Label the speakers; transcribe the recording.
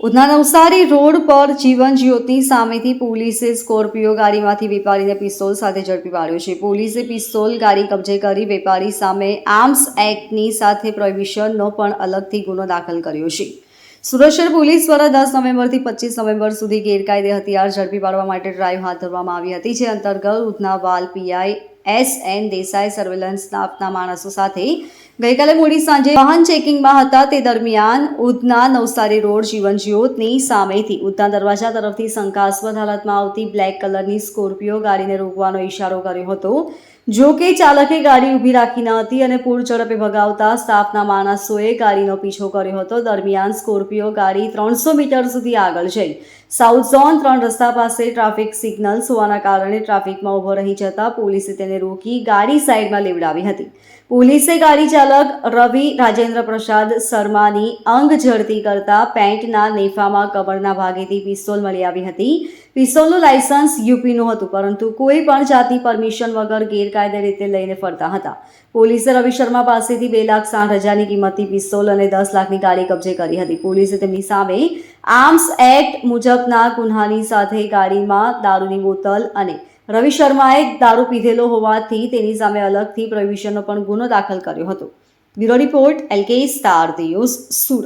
Speaker 1: Udhna Navsari road પર જીવન જ્યોતિ સામેથી પોલીસે સ્કોર્પિયો ગાડીમાંથી વેપારીને પિસ્તોલ સાથે ઝડપી પાડ્યો છે. પોલીસે પિસ્તોલ ગાડી કબજે કરી વેપારી સામે આર્મ્સ એક્ટની સાથે પ્રોહિબિશનનો પણ અલગથી ગુનો દાખલ કર્યો છે. સુરત શહેર પોલીસ દ્વારા દસ નવેમ્બરથી પચીસ નવેમ્બર સુધી ગેરકાયદે હથિયાર ઝડપી પાડવા માટે ડ્રાઈવ હાથ ધરવામાં આવી હતી, જે અંતર્ગત ઉધના વાલ PI S N Desai surveillance સ્ટાફના માણસો સાથે ગઈકાલે મોડી સાંજે વાહન ચેકિંગમાં હતા. તે દરમિયાન ઉધના નવસારી રોડ જીવન જ્યોતની સામેથી ઉધના દરવાજા તરફથી શંકાસ્પદ હાલતમાં આવતી બ્લેક કલરની સ્કોર્પિયો ગાડીને રોકવાનો ઇશારો કર્યો હતો. જો કે ચાલકે ગાડી ઊભી રાખી ન હતી અને પૂર ઝડપે ભગાવતા સ્ટાફના માણસોએ ગાડીનો પીછો કર્યો હતો. દરમિયાન સ્કોર્પિયો ગાડી ત્રણસો મીટર સુધી આગળ જઈ સાઉથ ઝોન ત્રણ રસ્તા પાસે ટ્રાફિક સિગ્નલ્સ હોવાના કારણે ટ્રાફિકમાં ઊભો રહી જતા પોલીસે તેને રોકી ગાડી સાઈડમાં લેવડાવી હતી. પોલીસે ગાડી ચાલક રવિ રાજેન્દ્ર પ્રસાદ શર્માની અંગ ઝડતી કરતા પેન્ટના નેફામાં કમરના ભાગેથી પિસ્તોલ મળી આવી હતી. પિસ્તોલનું લાયસન્સ યુપીનું હતું, પરંતુ કોઈ પણ જાતની પરમિશન વગર ગેરકાયદે રીતે લઈને ફરતા હતા. પોલીસે રવિ શર્મા પાસેથી બે લાખ સાઠ હજારની કિંમતની પિસ્તોલ અને દસ લાખની ગાડી કબજે કરી હતી. પોલીસે તેમની સામે આર્મ્સ એક્ટ મુજબના ગુન્હાની સાથે ગાડીમાં દારૂની બોતલ અને રવિ શર્માએ દારૂ પીધેલો હોવાથી તેની સામે અલગથી પ્રવિશનનો પણ ગુનો દાખલ કર્યો હતો. Bureau report LK Star News, Surat.